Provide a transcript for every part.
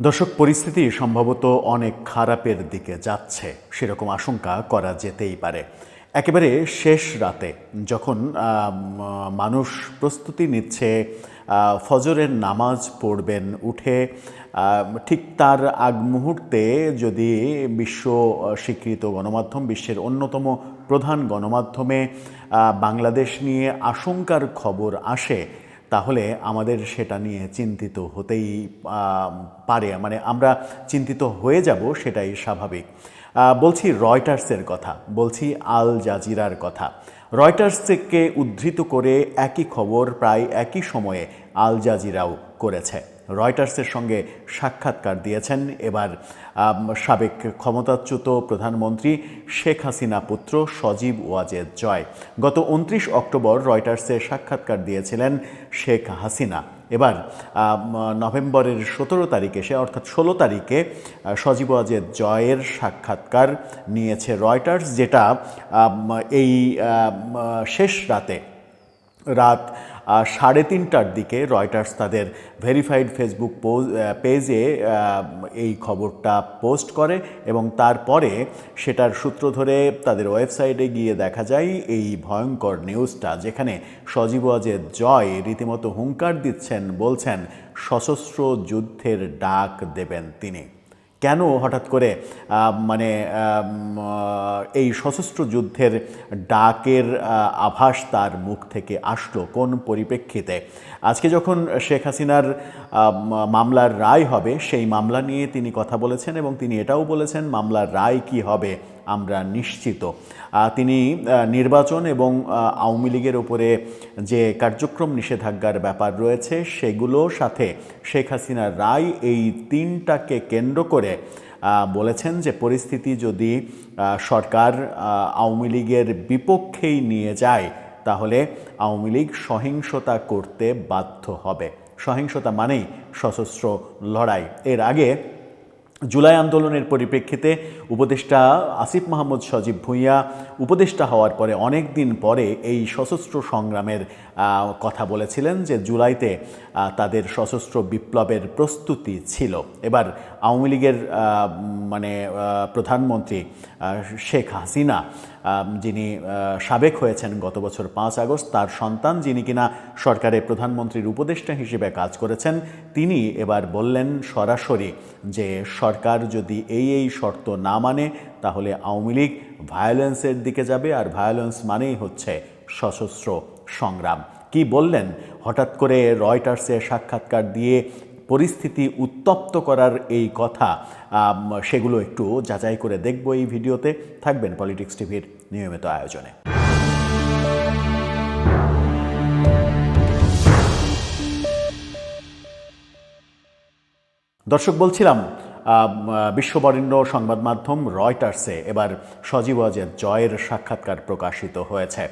দর্শক, পরিস্থিতি সম্ভবত অনেক খারাপের দিকে যাচ্ছে। সেরকম আশঙ্কা করা যেতেই পারে। একেবারে শেষ রাতে যখন মানুষ প্রস্তুতি নিচ্ছে ফজরের নামাজ পড়বেন উঠে ঠিক তার আগ মুহূর্তে যদি বিশ্ব স্বীকৃত গণমাধ্যম, বিশ্বের অন্যতম প্রধান গণমাধ্যমে বাংলাদেশ নিয়ে আশঙ্কার খবর আসে তাহলে আমাদের সেটা নিয়ে চিন্তিত হতেই পারে। মানে আমরা চিন্তিত হয়ে যাব সেটাই স্বাভাবিক। বলছি রয়টার্সের কথা, বলছি আল জাজিরার কথা। রয়টার্স থেকে উদ্ধৃত করে একই খবর প্রায় একই সময়ে আল জাজিরাও করেছে। রয়টার্সের সঙ্গে সাক্ষাৎকার দিয়েছেন। এবার সাবেক ক্ষমতাচ্যুত প্রধানমন্ত্রী শেখ হাসিনা পুত্র সজীব ওয়াজেদ জয়। গত উনত্রিশ অক্টোবর রয়টার্সে সাক্ষাৎকার দিয়েছিলেন শেখ হাসিনা। এবার নভেম্বরের সতেরো তারিখে সে, অর্থাৎ ষোলো তারিখে সজীব ওয়াজেদ জয়ের সাক্ষাৎকার নিয়েছে রয়টার্স, যেটা এই শেষ রাতে, রাত সাড়ে তিনটার দিকে রয়টার্স তাদের ভেরিফাইড ফেসবুক পোজ এই খবরটা পোস্ট করে এবং তারপরে সেটার সূত্র ধরে তাদের ওয়েবসাইটে গিয়ে দেখা যায় এই ভয়ঙ্কর নিউজটা যেখানে সজীব ওয়াজেদ জয় রীতিমতো হুঙ্কার দিচ্ছেন, বলছেন, সশস্ত্র যুদ্ধের ডাক দেবেন তিনি। কেন হঠাৎ করে মানে এই সশস্ত্র যুদ্ধের ডাকের আভাস তার মুখ থেকে আসলো? কোন পরিপ্রেক্ষিতে? আজকে যখন শেখ হাসিনার মামলার রায় হবে, সেই মামলা নিয়ে তিনি কথা বলেছেন এবং তিনি এটাও বলেছেন, মামলার রায় কি হবে? আমরা নিশ্চিত। তিনি নির্বাচন এবং আওয়ামী লীগের উপরে যে কার্যক্রম নিষেধাজ্ঞার ব্যাপার রয়েছে সেগুলোর সাথে শেখ হাসিনার রায় এই তিনটাকে কেন্দ্র করে বলেছেন যে পরিস্থিতি যদি সরকার আওয়ামী লীগের বিপক্ষেই নিয়ে যায়, তাহলে আওয়ামী লীগ সহিংসতা করতে বাধ্য হবে। সহিংসতা মানেই সশস্ত্র লড়াই। এর আগে জুলাই আন্দোলনের পরিপ্রেক্ষিতে উপদেষ্টা আসিফ মাহমুদ সজীব ভুঁইয়া উপদেষ্টা হওয়ার পরে অনেক দিন পরে এই সশস্ত্র সংগ্রামের কথা বলেছিলেন যে জুলাইতে তাদের সশস্ত্র বিপ্লবের প্রস্তুতি ছিল। এবার আওয়ামী লীগের মানে প্রধানমন্ত্রী শেখ হাসিনা যিনি সাবেক হয়েছেন গত বছর পাঁচ আগস্ট, তার সন্তান যিনি কিনা সরকারের প্রধানমন্ত্রীর উপদেষ্টা হিসেবে কাজ করেছেন, তিনি এবার বললেন সরাসরি যে সরকার যদি এই এই শর্ত না মানে তাহলে আওয়ামী লীগ ভায়োলেন্সের দিকে যাবে, আর ভায়োলেন্স মানেই হচ্ছে সশস্ত্র সংগ্রাম। কি বললেন? হঠাৎ করে রয়টার্সে সাক্ষাৎকার দিয়ে পরিস্থিতি উত্তপ্ত করার এই কথা সেগুলো একটু যাচাই করে দেখব এই ভিডিওতে। থাকবেন পলিটিক্স টিভির নিয়মিত আয়োজনে। দর্শক, বলছিলাম বিশ্ববরেণ্য সংবাদ মাধ্যম রয়টার্সে এবার সজীব ওয়াজেদ জয়ের সাক্ষাৎকার প্রকাশিত হয়েছে।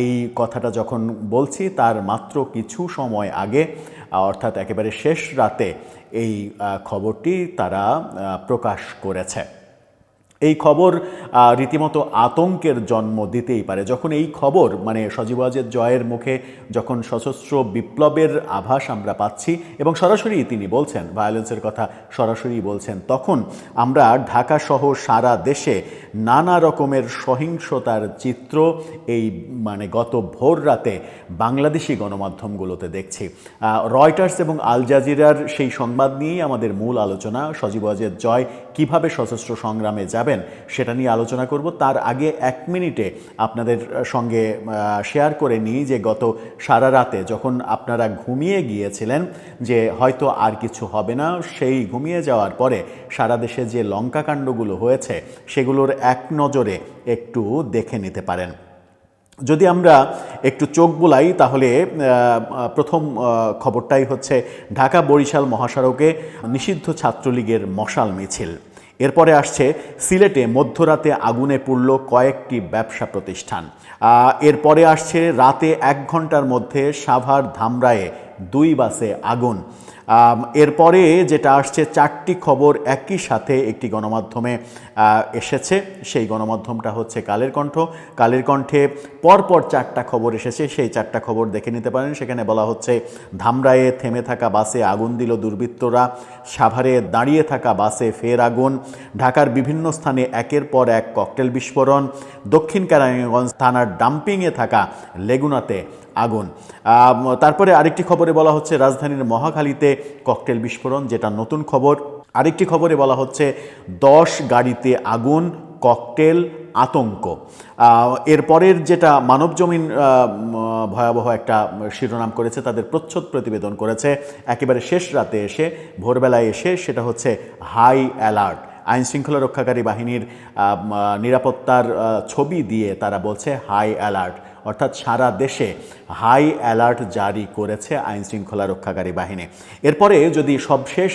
এই কথাটা যখন বলছি, তার মাত্র কিছু সময় আগে অর্থাৎ একেবারে শেষ রাতে এই খবরটি তারা প্রকাশ করেছে। এই খবর রীতিমতো আতঙ্কের জন্ম দিতেই পারে। যখন এই খবর মানে সজীবাজের জয়ের মুখে যখন সশস্ত্র বিপ্লবের আভাস আমরা পাচ্ছি এবং সরাসরি তিনি বলছেন ভায়োলেন্সের কথা সরাসরি বলছেন, তখন আমরা ঢাকা সহ সারা দেশে নানা রকমের সহিংসতার চিত্র এই মানে গত ভোর রাতে বাংলাদেশি গণমাধ্যমগুলোতে দেখছি। রয়টার্স এবং আল জাজিরার সেই সংবাদ নিয়েই আমাদের মূল আলোচনা সজীব ওয়াজেদ জয় কীভাবে সশস্ত্র সংগ্রামে যাবেন সেটা নিয়ে আলোচনা করব। তার আগে এক মিনিটে আপনাদের সঙ্গে শেয়ার করে নিই যে গত সারা রাতে যখন আপনারা ঘুমিয়ে গিয়েছিলেন যে হয়তো আর কিছু হবে না, সেই ঘুমিয়ে যাওয়ার পরে সারা দেশে যে লঙ্কাকাণ্ডগুলো হয়েছে সেগুলোর এক নজরে একটু দেখে নিতে পারেন। যদি আমরা একটু চোখ বুলাই, তাহলে প্রথম খবরটাই হচ্ছে ঢাকা বরিশাল মহাসড়কে নিষিদ্ধ ছাত্রলীগের মশাল মিছিল। এরপরে আসছে, সিলেটে মধ্যরাতে আগুনে পুড়ল কয়েকটি ব্যবসা প্রতিষ্ঠান। এরপরে আসছে, রাতে এক ঘণ্টার মধ্যে সাভার ধামরায়ে দুই বাসে আগুন। এরপরে যেটা আসছে, চারটি খবর একই সাথে একটি গণমাধ্যমে এসেছে। সেই গণমাধ্যমটা হচ্ছে কালের কণ্ঠ। কালের কণ্ঠে পরপর চারটা খবর এসেছে, সেই চারটা খবর দেখে নিতে পারেন। সেখানে বলা হচ্ছে ধামরায়ে থেমে থাকা বাসে আগুন দিল দুর্বৃত্তরা, সাভারে দাঁড়িয়ে থাকা বাসে ফের আগুন, ঢাকার বিভিন্ন স্থানে একের পর এক ককটেল বিস্ফোরণ, দক্ষিণ কেরানীগঞ্জ থানার ডাম্পিংয়ে থাকা লেগুনাতে আগুন। তারপরে আরেকটি খবরে বলা হচ্ছে, রাজধানীর মহাখালীতে ককটেল বিস্ফোরণ, যেটা নতুন খবর। আরেকটি খবরে বলা হচ্ছে, দশ গাড়িতে আগুন ককটেল, আতঙ্ক। এরপরের যেটা মানব জমিন ভয়াবহ একটা শিরোনাম করেছে, তাদের প্রচ্ছদ প্রতিবেদন করেছে। একেবারে শেষ রাতে এসে, ভোরবেলায় এসে সেটা হচ্ছে হাই অ্যালার্ট। আইন শৃঙ্খলা রক্ষাকারী বাহিনীর নিরাপত্তার ছবি দিয়ে তারা বলছে হাই অ্যালার্ট। অর্থাৎ সারা দেশে হাই অ্যালার্ট জারি করেছে আইন শৃঙ্খলা রক্ষাকারী বাহিনী। এরপরে যদি সবশেষ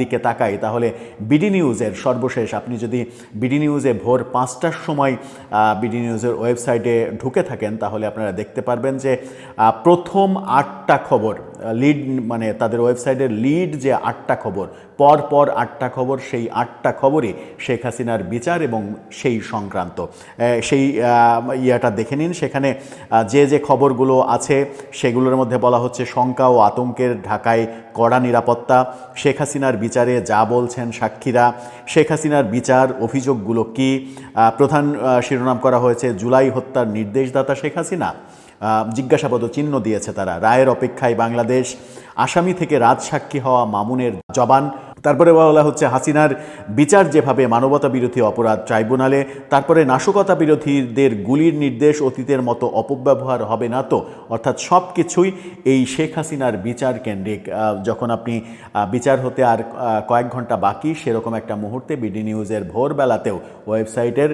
দিকে তাকাই, তাহলে বিডি নিউজের সর্বশেষ, আপনি যদি বিডি নিউজে ভোর পাঁচটার সময় বিডি নিউজের ওয়েবসাইটে ঢুকে থাকেন, তাহলে আপনারা দেখতে পারবেন যে প্রথম আটটা খবর লিড মানে তাদের ওয়েবসাইটের লিড যে আটটা খবর পর পর আটটা খবর, সেই আটটা খবরই শেখ হাসিনার বিচার এবং সেই সংক্রান্ত। সেই ইয়েটা দেখে নিন। সেখানে যে যে খবরগুলো আছে, সেগুলোর মধ্যে বলা হচ্ছে শঙ্কা ও আতঙ্কের ঢাকায় কড়া নিরাপত্তা, শেখ হাসিনার বিচারে যা বলছেন সাক্ষীরা, শেখ হাসিনার বিচার অভিযোগগুলো কি? প্রধান শিরোনাম করা হয়েছে, জুলাই হত্যার নির্দেশদাতা শেখ হাসিনা। জিজ্ঞাসাবাদ চিহ্ন দিয়েছে তারা। রায়ের অপেক্ষায় বাংলাদেশ আসামি থেকে রাজসাক্ষী হওয়া মামুনের জবান তারপরে বলা হচ্ছে হাসিনার বিচার যেভাবে মানবতা বিরোধী অপরাধ ট্রাইব্যুনালে, তারপরে নাশকতা বিরোধীদের গুলির নির্দেশ অতীতের মতো অপব্যবহার হবে না তো? অর্থাৎ সব কিছুই এই শেখ হাসিনার বিচার কেন্দ্রিক। যখন আপনি বিচার হতে আর কয়েক ঘণ্টা বাকি, সেরকম একটা মুহূর্তে বিডি নিউজের ভোরবেলাতেও ওয়েবসাইটের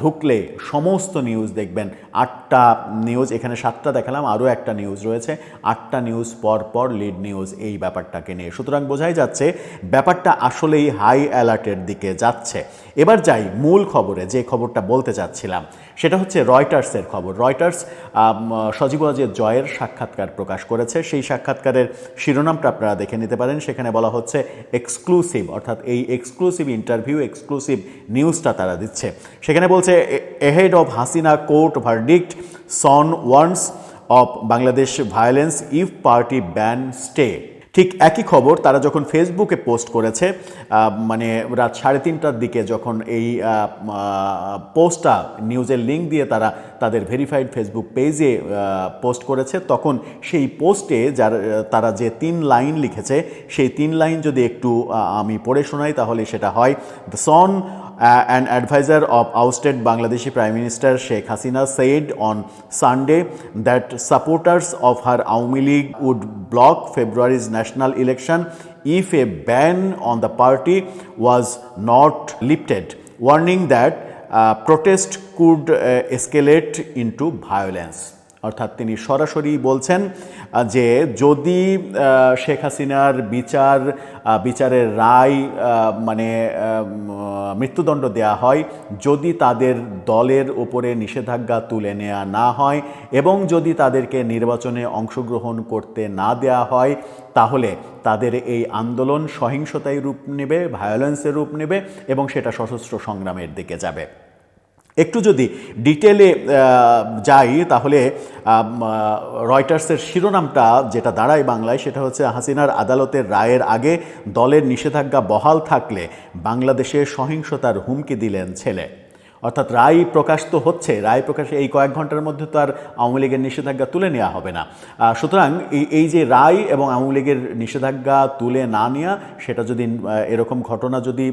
ঢুকলে সমস্ত নিউজ দেখবেন। আটটা নিউজ, এখানে সাতটা দেখালাম, আরও একটা নিউজ রয়েছে। আটটা নিউজ পর পর লিড নিউজ এই ব্যাপারটাকে নিয়ে। সুতরাং বোঝাই যাচ্ছে ব্যাপারটা আসলেই হাই অ্যালার্টের দিকে যাচ্ছে। এবার যাই মূল খবরে, যে খবরটা বলতে চাচ্ছিলাম, সেটা হচ্ছে রয়টার্সের খবর। রয়টার্স সজীব ওয়াজেদ জয়ের সাক্ষাৎকার প্রকাশ করেছে। সেই সাক্ষাৎকারের শিরোনামটা আপনারা দেখে নিতে পারেন। সেখানে বলা হচ্ছে এক্সক্লুসিভ অর্থাৎ এই এক্সক্লুসিভ ইন্টারভিউ এক্সক্লুসিভ নিউজটা তারা দিচ্ছে। সেখানে বলছে ahead of Hasina court verdict son once of Bangladesh violence if party ban stay ঠিক একই খবর, তারা যখন ফেসবুকে পোস্ট করেছে মানে রাত সাড়ে তিনটার দিকে যখন এই পোস্টটা নিউজের লিঙ্ক দিয়ে তারা তাদের ভেরিফাইড ফেসবুক পেজে পোস্ট করেছে, তখন সেই পোস্টে যার, তারা যে তিন লাইন লিখেছে, সেই তিন লাইন যদি একটু আমি পড়ে শোনাই, তাহলে সেটা হয় the son an advisor of ousted Bangladeshi Prime Minister Sheikh Hasina said on Sunday that supporters of her Aumi League would block February's national election if a ban on the party was not lifted, warning that uh, protest could uh, escalate into violence. অর্থাৎ তিনি সরাসরি বলছেন যে যদি শেখ হাসিনার বিচার বিচারের রায় মানে মৃত্যুদণ্ড দেয়া হয়, যদি তাদের দলের ওপরে নিষেধাজ্ঞা তুলে নেওয়া না হয় এবং যদি তাদেরকে নির্বাচনে অংশগ্রহণ করতে না দেয়া হয়, তাহলে তাদের এই আন্দোলন সহিংসতায় রূপ নেবে ভায়োলেন্সের রূপ নেবে এবং সেটা সশস্ত্র সংগ্রামের দিকে যাবে। একটু যদি ডিটেলে যাই, তাহলে রয়টার্সের শিরোনামটা যেটা দাঁড়ায় বাংলায়, সেটা হচ্ছে হাসিনার আদালতের রায়ের আগে দলের নিষেধাজ্ঞা বহাল থাকলে বাংলাদেশে সহিংসতার হুমকি দিলেন ছেলে। অর্থাৎ রায় প্রকাশ তো হচ্ছে, রায় প্রকাশে এই কয়েক ঘণ্টার মধ্যে তো আর আওয়ামী লীগের নিষেধাজ্ঞা তুলে নেওয়া হবে না। সুতরাং এই যে রায় এবং আওয়ামী লীগের নিষেধাজ্ঞা তুলে না নেওয়া, সেটা যদি এরকম ঘটনা যদি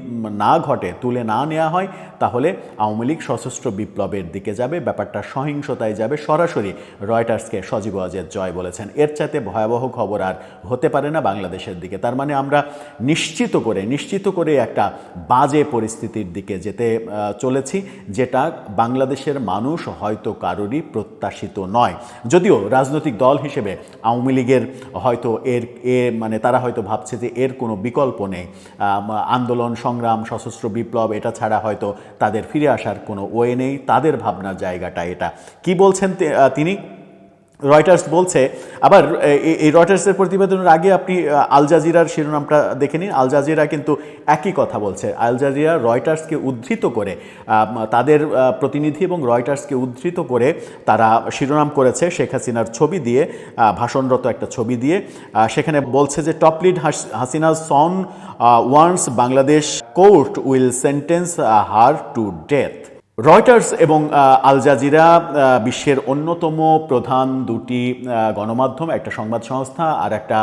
না ঘটে, তুলে না নেওয়া হয়, তাহলে আওয়ামী লীগ সশস্ত্র বিপ্লবের দিকে যাবে, ব্যাপারটা সহিংসতায় যাবে, সরাসরি রয়টার্সকে সজীব ওয়াজেদ জয় বলেছেন। এর চাইতে ভয়াবহ খবর আর হতে পারে না বাংলাদেশের দিকে। তার মানে আমরা নিশ্চিত করে নিশ্চিত করে একটা বাজে পরিস্থিতির দিকে যেতে চলেছি। যেটা বাংলাদেশের মানুষ হয়তো কারোরই প্রত্যাশিত নয়। যদিও রাজনৈতিক দল হিসেবে আওয়ামী লীগের হয়তো এর, এ মানে তারা হয়তো ভাবছে যে এর কোনো বিকল্প নেই। আন্দোলন, সংগ্রাম, সশস্ত্র বিপ্লব, এটা ছাড়া হয়তো তাদের ফিরে আসার কোনো ওয়ে নেই। তাদের ভাবনার জায়গাটা এটা। কি বলছেন তিনি? রয়টার্স বলছে, আবার এই রয়টার্সের প্রতিবেদনের আগে আপনি আল জাজিরার শিরোনামটা দেখে নিন। আল জাজিরা কিন্তু একই কথা বলছে। আল জাজিরা রয়টার্সকে উদ্ধৃত করে তাদের প্রতিনিধি এবং রয়টার্সকে উদ্ধৃত করে তারা শিরোনাম করেছে শেখ হাসিনার ছবি দিয়ে ভাষণরত একটা ছবি দিয়ে। সেখানে বলছে যে, top lead Hasina son once Bangladesh court will sentence her to death. Reuters এবং আল জাজিরা বিশ্বের অন্যতম প্রধান দুটি গণমাধ্যম, একটা সংবাদ সংস্থা আর একটা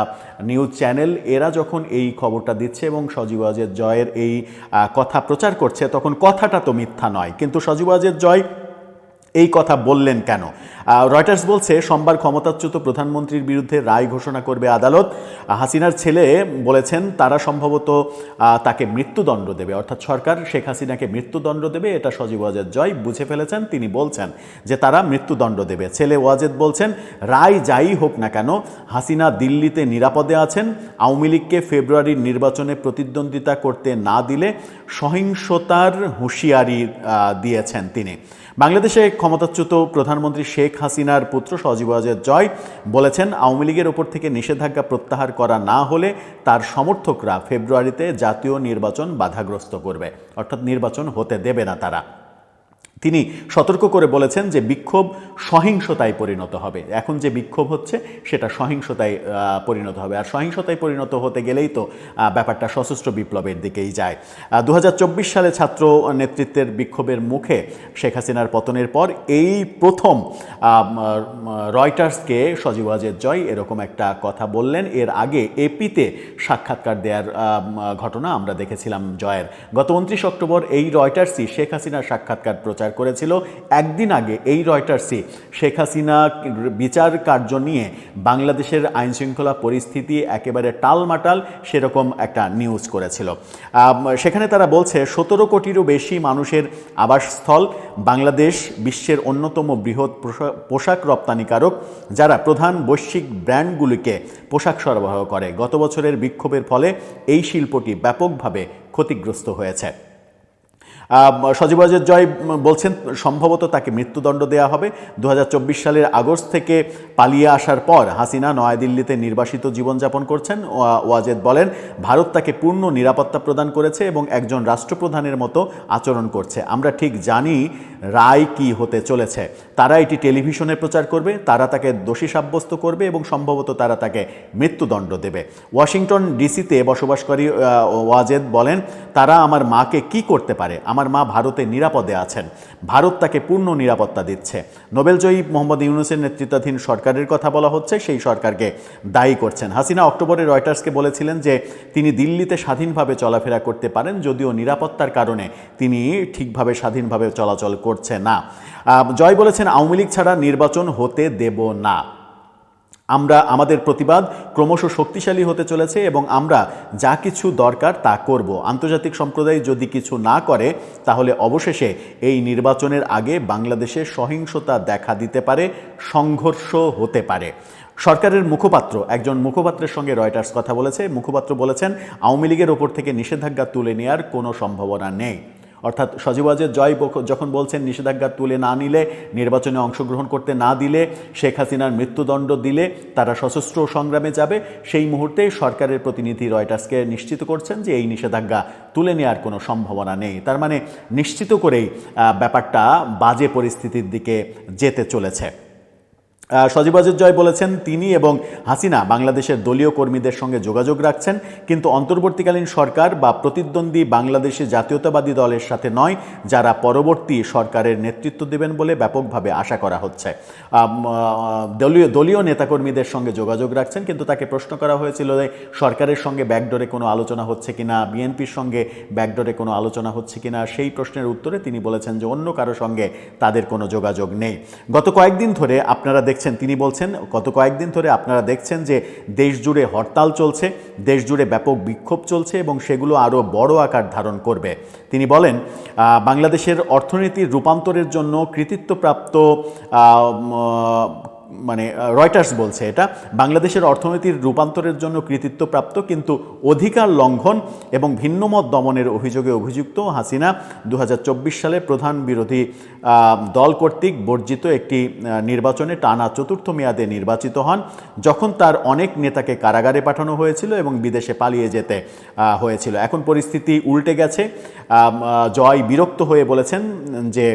নিউজ চ্যানেল। এরা যখন এই খবরটা দিচ্ছে এবং সজীব আজের জয়ের এই কথা প্রচার করছে, তখন কথাটা তো মিথ্যা নয়। কিন্তু সজীব আজের জয় এই কথা বললেন কেন? রয়টার্স বলছে, সোমবার ক্ষমতাচ্যুত প্রধানমন্ত্রীর বিরুদ্ধে রায় ঘোষণা করবে আদালত। হাসিনার ছেলে বলেছেন, তারা সম্ভবত তাকে মৃত্যুদণ্ড দেবে। অর্থাৎ সরকার শেখ হাসিনাকে মৃত্যুদণ্ড দেবে, এটা সজীব ওয়াজেদ জয় বুঝে ফেলেছেন, তিনি বলছেন যে তারা মৃত্যুদণ্ড দেবে। ছেলে ওয়াজেদ বলছেন, রায় যাই হোক না কেন, হাসিনা দিল্লিতে নিরাপদে আছেন, আওয়ামী লীগকে ফেব্রুয়ারির নির্বাচনে প্রতিদ্বন্দ্বিতা করতে না দিলে সহিংসতার হুঁশিয়ারি দিয়েছেন তিনি। বাংলাদেশে ক্ষমতাচ্যুত প্রধানমন্ত্রী শেখ হাসিনার পুত্র সজীব আজাদ জয় বলেছেন, আওয়ামী লীগের ওপর থেকে নিষেধাজ্ঞা প্রত্যাহার করা না হলে তার সমর্থকরা ফেব্রুয়ারিতে জাতীয় নির্বাচন বাধাগ্রস্ত করবে। অর্থাৎ নির্বাচন হতে দেবে না তারা। তিনি সতর্ক করে বলেছেন যে বিক্ষোভ সহিংসতায় পরিণত হবে। এখন যে বিক্ষোভ হচ্ছে, সেটা সহিংসতায় পরিণত হবে। আর সহিংসতায় পরিণত হতে গেলেই তো ব্যাপারটা সশস্ত্র বিপ্লবের দিকেই যায়। দু হাজার চব্বিশ সালে ছাত্র নেতৃত্বের বিক্ষোভের মুখে শেখ হাসিনার পতনের পর এই প্রথম রয়টার্সকে সজীব জয় এরকম একটা কথা বললেন। এর আগে এপিতে সাক্ষাৎকার দেওয়ার ঘটনা আমরা দেখেছিলাম জয়ের। গত উনত্রিশ অক্টোবর এই রয়টার্সই শেখ হাসিনার সাক্ষাৎকার প্রচার করেছিল একদিন আগে এই রয়টার্সই। শেখ হাসিনা বিচার কার্য নিয়ে বাংলাদেশের আইন শৃঙ্খলা পরিস্থিতি একেবারে টালমাটাল সেরকম একটা নিউজ করেছিল। সেখানে তারা বলছে, সতেরো কোটিরও বেশি মানুষের আবাসস্থল বাংলাদেশ বিশ্বের অন্যতম বৃহৎ পোশা- পোশাক রপ্তানিকারক, যারা প্রধান বৈশ্বিক ব্র্যান্ডগুলিকে পোশাক সরবরাহ করে। গত বছরের বিক্ষোভের ফলে এই শিল্পটি ব্যাপকভাবে ক্ষতিগ্রস্ত হয়েছে। আহ, সজীব ওয়াজেদ জয় বলছেন সম্ভবত তাকে মৃত্যুদণ্ড দেওয়া হবে। দু হাজার চব্বিশ সালের আগস্ট থেকে পালিয়ে আসার পর হাসিনা নয়াদিল্লিতে নির্বাসিত জীবনযাপন করছেন। ওয়াজেদ বলেন ভারত তাকে পূর্ণ নিরাপত্তা প্রদান করেছে এবং একজন রাষ্ট্রপ্রধানের মতো আচরণ করছে। আমরা ঠিক জানি রায় কি হতে চলেছে? তারা এটি টেলিভিশনে প্রচার করবে, তারা তাকে দোষী সাব্যস্ত করবে এবং সম্ভবত তারা তাকে মৃত্যুদণ্ড দেবে। ওয়াশিংটন ডিসিতে বসবাসকারী ওয়াজেদ বলেন, তারা আমার মাকে কি করতে পারে? আমার মা ভারতে নিরাপদে আছেন। ভারত তাকে পূর্ণ নিরাপত্তা দিচ্ছে। নোবেলজয়ী মোহাম্মদ ইউনুসের নেতৃত্বাধীন সরকারের কথা বলা হচ্ছে, সেই সরকারকে দায়ী করছেন। হাসিনা অক্টোবরে রয়টার্সকে বলেছিলেন যে, তিনি দিল্লিতে স্বাধীনভাবে চলাফেরা করতে পারেন, যদিও নিরাপত্তার কারণে তিনি ঠিকভাবে স্বাধীনভাবে চলাচল করছে না। জয় বলেছেন, আওয়ামী লীগ ছাড়া নির্বাচন হতে দেব না। আমরা, আমাদের প্রতিবাদ ক্রমশ শক্তিশালী হতে চলেছে এবং আমরা যা কিছু দরকার তা করব। আন্তর্জাতিক সম্প্রদায় যদি কিছু না করে, তাহলে অবশেষে এই নির্বাচনের আগে বাংলাদেশে সহিংসতা দেখা দিতে পারে, সংঘর্ষ হতে পারে। সরকারের মুখপাত্র, একজন মুখপাত্রের সঙ্গে রয়টার্স কথা বলেছে। মুখপাত্র বলেছেন, আওয়ামী লীগের ওপর থেকে নিষেধাজ্ঞা তুলে নেওয়ার কোনো সম্ভাবনা নেই। অর্থাৎ সজীবাজের জয় যখন বলছেন নিষেধাজ্ঞা তুলে না নিলে, নির্বাচনে অংশগ্রহণ করতে না দিলে, শেখ হাসিনার মৃত্যুদণ্ড দিলে তারা সশস্ত্র সংগ্রামে যাবে। সেই মুহূর্তে সরকারের প্রতিনিধি রয়টার্সকে নিশ্চিত করছেন যে এই নিষেধাজ্ঞা তুলে নেওয়ার কোনো সম্ভাবনা নেই। তার মানে নিশ্চিত করেই ব্যাপারটা বাজে পরিস্থিতির দিকে যেতে চলেছে। সজীব ওয়াজেদ জয় বলেছেন, তিনি এবং হাসিনা বাংলাদেশের দলীয় কর্মীদের সঙ্গে যোগাযোগ রাখছেন, কিন্তু অন্তর্বর্তীকালীন সরকার বা প্রতিদ্বন্দ্বী বাংলাদেশি জাতীয়তাবাদী দলের সাথে নয়, যারা পরবর্তী সরকারের নেতৃত্ব দেবেন বলে ব্যাপকভাবে আশা করা হচ্ছে। দলীয় দলীয় নেতাকর্মীদের সঙ্গে যোগাযোগ রাখছেন, কিন্তু তাকে প্রশ্ন করা হয়েছিল যে সরকারের সঙ্গে ব্যাকডোরে কোনো আলোচনা হচ্ছে কিনা, বিএনপির সঙ্গে ব্যাকডোরে কোনো আলোচনা হচ্ছে কিনা, সেই প্রশ্নের উত্তরে তিনি বলেছেন যে অন্য কারও সঙ্গে তাদের কোনো যোগাযোগ নেই। গত কয়েকদিন ধরে আপনারা দেখছেন তিনি বলছেন, গত কয়েকদিন ধরে আপনারা দেখছেন যে দেশ জুড়ে হরতাল চলছে দেশ জুড়ে ব্যাপক বিক্ষোভ চলছে এবং সেগুলো আরও বড় আকার ধারণ করবে। তিনি বলেন বাংলাদেশের অর্থনীতির রূপান্তরের জন্য কৃতিত্বপ্রাপ্ত মানে রয়টার্স বলছে এটা, বাংলাদেশের অর্থনীতির রূপান্তরের জন্য কৃতিত্বপ্রাপ্ত কিন্তু অধিকার লঙ্ঘন এবং ভিন্নমত দমনের অভিযোগে অভিযুক্ত হাসিনা দু হাজার চব্বিশ সালে প্রধান বিরোধী দল কর্তৃক বর্জিত একটি নির্বাচনে টানা চতুর্থ মেয়াদে নির্বাচিত হন, যখন তার অনেক নেতাকে কারাগারে পাঠানো হয়েছিল এবং বিদেশে পালিয়ে যেতে হয়েছিল। এখন পরিস্থিতি উল্টে গেছে। জয় বিরক্ত হয়ে বলেছেন যে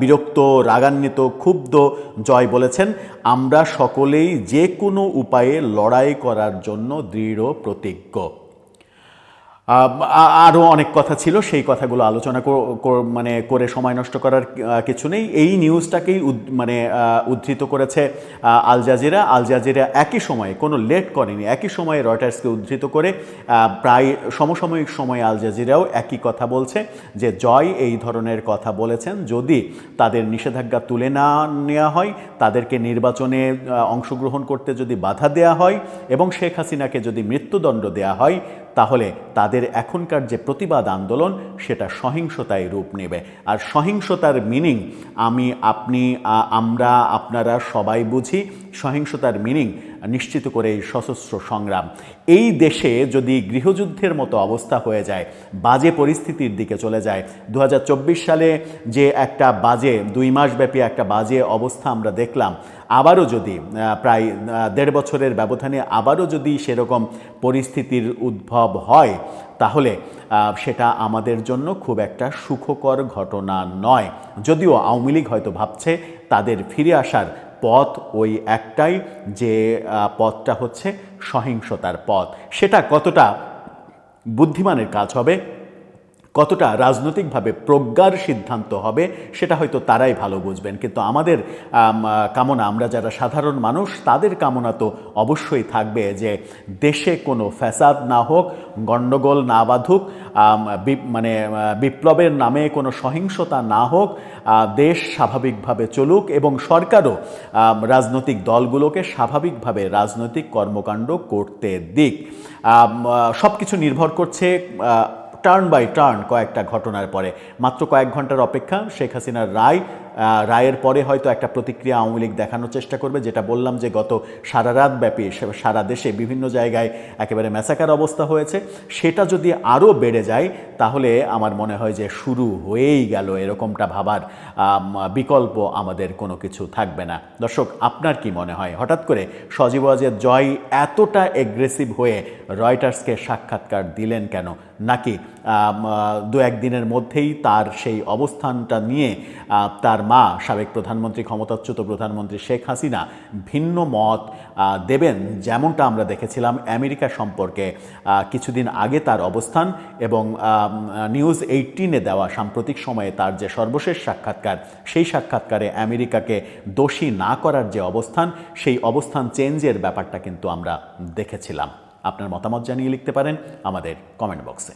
বিরক্ত, রাগান্বিত, ক্ষুব্ধ, জয় বলেছেন, আমরা সকলেই যে কোনো উপায়ে লড়াই করার জন্য দৃঢ় প্রতিজ্ঞ। আরও অনেক কথা ছিল, সেই কথাগুলো আলোচনা মানে করে সময় নষ্ট করার কিছু নেই। এই নিউজটাকেই মানে উদ্ধৃত করেছে আল জাজিরা। আল জাজিরা একই সময়ে, কোনো লেট করেনি, একই সময়ে রয়টার্সকে উদ্ধৃত করে প্রায় সমসাময়িক সময়ে আল জাজিরাও একই কথা বলছে, যে জয় এই ধরনের কথা বলেছেন। যদি তাদের নিষেধাজ্ঞা তুলে না নেওয়া হয়, তাদেরকে নির্বাচনে অংশগ্রহণ করতে যদি বাধা দেওয়া হয়, এবং শেখ হাসিনাকে যদি মৃত্যুদণ্ড দেওয়া হয় তাহলে তাদের এখনকার যে প্রতিবাদ আন্দোলন, সেটা সহিংসতায় রূপ নেবে। আর সহিংসতার মিনিং আমি, আপনি আমরা, আপনারা সবাই বুঝি। সহিংসতার মিনিং নিশ্চিত করে এই সশস্ত্র সংগ্রাম। এই দেশে যদি গৃহযুদ্ধের মতো অবস্থা হয়ে যায়, বাজে পরিস্থিতির দিকে চলে যায়। দু হাজার চব্বিশ সালে যে একটা বাজে, দুই মাসব্যাপী একটা বাজে অবস্থা আমরা দেখলাম। আবারও যদি প্রায় দেড় বছরের ব্যবধানে আবারও যদি সেরকম পরিস্থিতির উদ্ভব হয়, তাহলে সেটা আমাদের জন্য খুব একটা সুখকর ঘটনা নয়। যদিও আওয়ামী লীগ হয়তো ভাবছে তাদের ফিরে আসার পথ ওই একটাই যে পথটা হচ্ছে সহিংসতার পথ। সেটা কতটা বুদ্ধিমানের কাজ হবে কতটা রাজনৈতিকভাবে প্রজ্ঞার সিদ্ধান্ত হবে, সেটা হয়তো তারাই ভালো বুঝবেন। কিন্তু আমাদের কামনা, আমরা যারা সাধারণ মানুষ, তাদের কামনা তো অবশ্যই থাকবে যে দেশে কোনো ফ্যাসাদ না হোক, গণ্ডগোল না বাঁধুক মানে বিপ্লবের নামে কোনো সহিংসতা না হোক দেশ স্বাভাবিকভাবে চলুক এবং সরকারও রাজনৈতিক দলগুলোকে স্বাভাবিকভাবে রাজনৈতিক কর্মকাণ্ড করতে দিক। সব কিছু নির্ভর করছে টার্ন বাই টার্ন কয়েকটা ঘটনার পরে। মাত্র কয়েক ঘণ্টার অপেক্ষা শেখ হাসিনার রায় রায়ের পরে হয়তো একটা প্রতিক্রিয়া আওয়ামী লীগ দেখানোর চেষ্টা করবে, যেটা বললাম যে গত সারা রাত ব্যাপী সারা দেশে বিভিন্ন জায়গায় একেবারে ম্যাসাকার অবস্থা হয়েছে। সেটা যদি আরও বেড়ে যায়, তাহলে আমার মনে হয় যে শুরু হয়েই গেল এরকমটা ভাবার বিকল্প আমাদের কোনো কিছু থাকবে না। দর্শক, আপনার কি মনে হয়? হঠাৎ করে সজীব ওয়াজেদ জয় এতটা এগ্রেসিভ হয়ে রয়টার্সকে সাক্ষাৎকার দিলেন কেন? নাকি দু একদিনের মধ্যেই তার সেই অবস্থানটা নিয়ে তার মা, সাবেক প্রধানমন্ত্রী, ক্ষমতাচ্যুত প্রধানমন্ত্রী শেখ হাসিনা ভিন্ন মত দেবেন যেমনটা আমরা দেখেছিলাম আমেরিকা সম্পর্কে কিছুদিন আগে তার অবস্থান এবং নিউজ এইটিনে দেওয়া সাম্প্রতিক সময়ে তার যে সর্বশেষ সাক্ষাৎকার, সেই সাক্ষাৎকারে আমেরিকাকে দোষী না করার যে অবস্থান, সেই অবস্থান চেঞ্জের ব্যাপারটা কিন্তু আমরা দেখেছিলাম। আপনার মতামত জানিয়ে লিখতে পারেন আমাদের কমেন্ট বক্সে